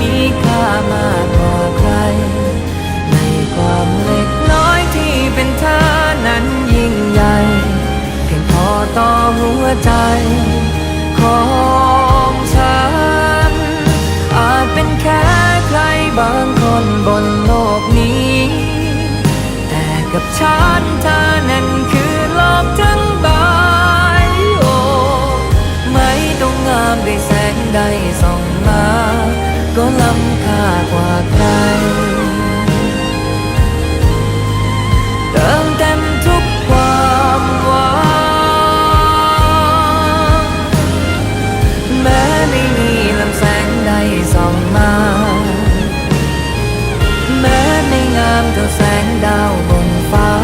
มีค่ามากกว่าใคร ในความเล็กน้อยที่เป็นเธอนั้นยิ่งใหญ่เพียงพอต่อหัวใจ ของฉัน อาจเป็นแค่ใครบางคนบนโลกนี้ แต่กับฉันเธอนั้นคือโลกทั้งใบโอ้ไม่ต้องงามได้แสงใดส่องมา có lắm cả quả cay. Đang tem thúc qua qua Mẹ mình làm sáng đầy dòng ma Mẹ mình ngắm cờ sáng đào bồn phá